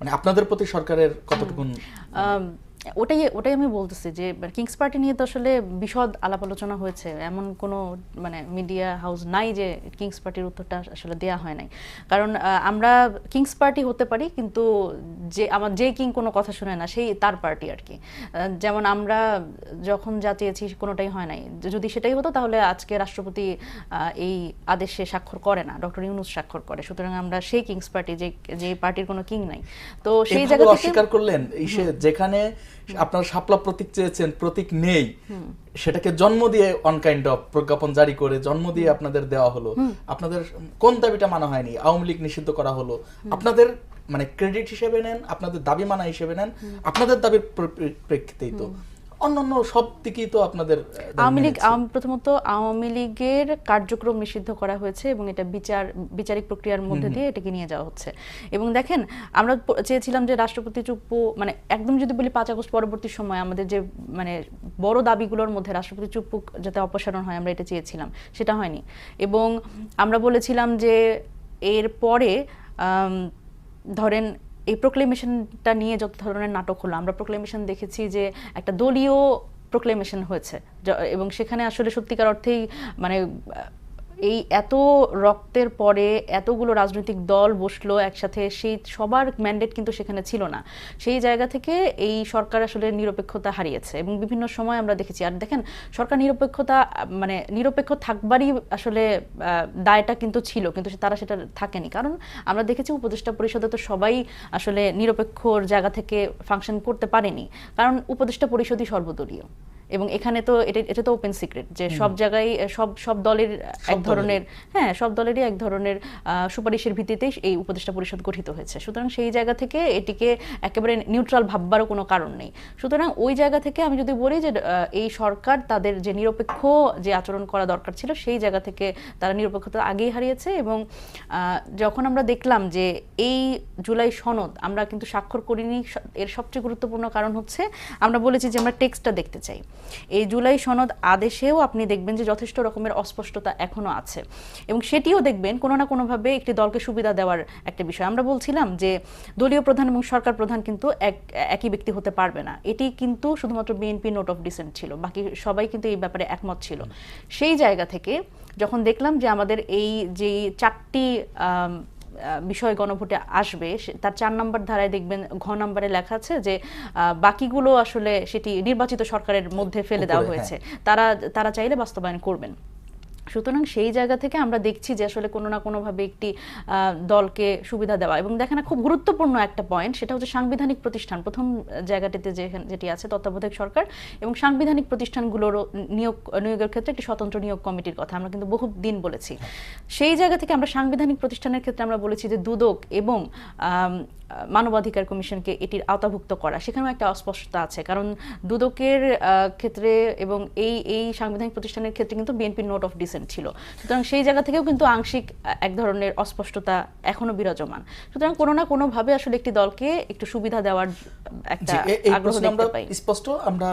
মানে আপনাদের প্রতি সরকারের কতটুকু ওটাই ওটাই আমি বলতেছি যে কিংস পার্টি নিয়ে তো আসলে বিশদ আলাপ আলোচনা হয়েছে। এমন কোনো মানে মিডিয়া হাউস নাই যে কিংস পার্টির উত্তরটা আসলে দেয়া হয় নাই। কারণ আমরা কিংস পার্টি হতে পারি কিন্তু যে আমার যে কিং কোনো কথা শুনে না সেই তার পার্টি আর কি। যেমন আমরা যখন যা চেয়েছি কোনোটাই হয় নাই। যদি সেটাই হতো তাহলে আজকে রাষ্ট্রপতি আহ, এই আদেশে স্বাক্ষর করে না ডক্টর ইউনুস স্বাক্ষর করে। সুতরাং আমরা সেই কিংস পার্টি যে যে পার্টির কোনো কিং নাই। তো সেই জায়গা থেকে অস্বীকার করলেন যেখানে আপনার শাপলা প্রতীক চেয়েছেন প্রতীক নেই। সেটাকে জন্ম দিয়ে অনকাইন্ড অফ প্রজ্ঞাপন জারি করে জন্ম দিয়ে আপনাদের দেওয়া হলো। আপনাদের কোন দাবিটা মানা হয়নি? আওয়ামী লীগ নিষিদ্ধ করা হলো। আপনাদের মানে ক্রেডিট হিসেবে নেন আপনাদের দাবি মানা হিসেবে নেন। আপনাদের দাবির প্র- প্রেক্ষিতেই তো। অন্যান্য সব দিকেই তো আপনাদের আওয়ামী লীগ প্রথমত আওয়ামী লীগের কার্যক্রম নিষিদ্ধ করা হয়েছে এবং এটা বিচার বিচারিক প্রক্রিয়ার মধ্যে দিয়ে এটাকে নিয়ে যাওয়া হচ্ছে। এবং দেখেন আমরা চেয়েছিলাম যে রাষ্ট্রপতি চুপ্পু মানে একদম যদি বলি পাঁচ আগস্ট পরবর্তী সময় আমাদের যে মানে বড় দাবিগুলোর মধ্যে রাষ্ট্রপতি চুপ্পু যাতে অপসারণ হয় আমরা এটা চেয়েছিলাম। সেটা হয়নি। এবং আমরা বলেছিলাম যে এর পরে ধরেন এই প্রোক্লেমেশনটা নিয়ে যত ধরনের নাটক হলো, আমরা প্রোক্লেমেশন দেখেছি যে একটা দলীয় প্রোক্লেমেশন হয়েছে। এবং সেখানে আসলে সত্যিকার অর্থেই মানে এই এত রক্তের পরে এতগুলো রাজনৈতিক দল বসল একসাথে, সেই সবার ম্যান্ডেট কিন্তু সেখানে ছিল না। সেই জায়গা থেকে এই সরকার আসলে নিরপেক্ষতা হারিয়েছে এবং বিভিন্ন সময় আমরা দেখেছি। আর দেখেন, সরকার নিরপেক্ষতা মানে নিরপেক্ষ থাকবারই আসলে দায়টা কিন্তু ছিল, কিন্তু তারা সেটা থাকেনি। কারণ আমরা দেখেছি উপদেষ্টা পরিষদে তো সবাই আসলে নিরপেক্ষর জায়গা থেকে ফাংশন করতে পারেনি। কারণ উপদেষ্টা পরিষদই সর্বদলীয়। এবং এখানে তো এটা এটা তো ওপেন সিক্রেট যে সব জায়গায় সব সব দলের এক ধরনের হ্যাঁ সব দলেরই এক ধরনের সুপারিশের ভিত্তিতেই এই উপদেষ্টা পরিষদ গঠিত হয়েছে। সুতরাং সেই জায়গা থেকে এটিকে একেবারে নিউট্রাল ভাববারও কোনো কারণ নেই। সুতরাং ওই জায়গা থেকে আমি যদি বলি যে এই সরকার তাদের যে নিরপেক্ষ যে আচরণ করা দরকার ছিল সেই জায়গা থেকে তারা নিরপেক্ষতা আগেই হারিয়েছে এবং যখন আমরা দেখলাম যে এই জুলাই সনদ আমরা কিন্তু স্বাক্ষর করিনি এর সবচেয়ে গুরুত্বপূর্ণ কারণ হচ্ছে আমরা বলেছি যে আমরা টেক্সটটা দেখতে চাই। এই জুলাই সনদ আদেশেও আপনি দেখবেন যে যথেষ্ট রকমের অস্পষ্টতা এখনও আছে। এবং সেটিও দেখবেন কোনো না কোনোভাবে একটি দলকে সুবিধা দেওয়ার একটা বিষয়। আমরা বলছিলাম যে দলীয় প্রধান এবং সরকার প্রধান কিন্তু এক একই ব্যক্তি হতে পারবে না। এটি কিন্তু শুধুমাত্র বিএনপি নোট অফ ডিসেন্ট ছিল। বাকি সবাই কিন্তু এই ব্যাপারে একমত ছিল। সেই জায়গা থেকে যখন দেখলাম যে আমাদের এই যে চারটি আহ, বিষয় গণভোটে আসবে তার চার নম্বর ধারায় দেখবেন ঘ নম্বরে লেখা আছে যে আহ, বাকিগুলো আসলে সেটি নির্বাচিত সরকারের মধ্যে ফেলে দেওয়া হয়েছে। তারা তারা চাইলে বাস্তবায়ন করবেন। সুতরাং সেই জায়গা থেকে আমরা দেখছি যে আসলে কোনো না কোনোভাবে একটি দলকে সুবিধা দেওয়া। এবং দেখেন খুব গুরুত্বপূর্ণ একটা পয়েন্ট সেটা হচ্ছে সাংবিধানিক প্রতিষ্ঠান। প্রথম জায়গাটিতে যে যেটি আছে, তত্ত্বাবধায়ক সরকার এবং সাংবিধানিক প্রতিষ্ঠানগুলোর নিয়োগ, নিয়োগের ক্ষেত্রে একটি স্বতন্ত্র নিয়োগ কমিটির কথা। আমরা কিন্তু বহু দিন বলেছি। সেই জায়গা থেকে আমরা সাংবিধানিক প্রতিষ্ঠানের ক্ষেত্রে আমরা বলেছি যে দুদক এবং মানবাধিকার কমিশনকে এটির আওতাভুক্ত করা। সেখানেও একটা অস্পষ্টতা আছে কারণ দুদকের ক্ষেত্রে এবং এই এই সাংবিধানিক প্রতিষ্ঠানের ক্ষেত্রে কিন্তু বিএনপি নোট অফ ডিসেন্ট ছিল। সুতরাং সেই জায়গা থেকেও কিন্তু আংশিক এক ধরনের অস্পষ্টতা এখনও বিরাজমান। সুতরাং কোনো না কোনোভাবে আসলে একটি দলকে একটু সুবিধা দেওয়ার একটা আগ্রহ আমরা দেখতে পাই। স্পষ্ট আমরা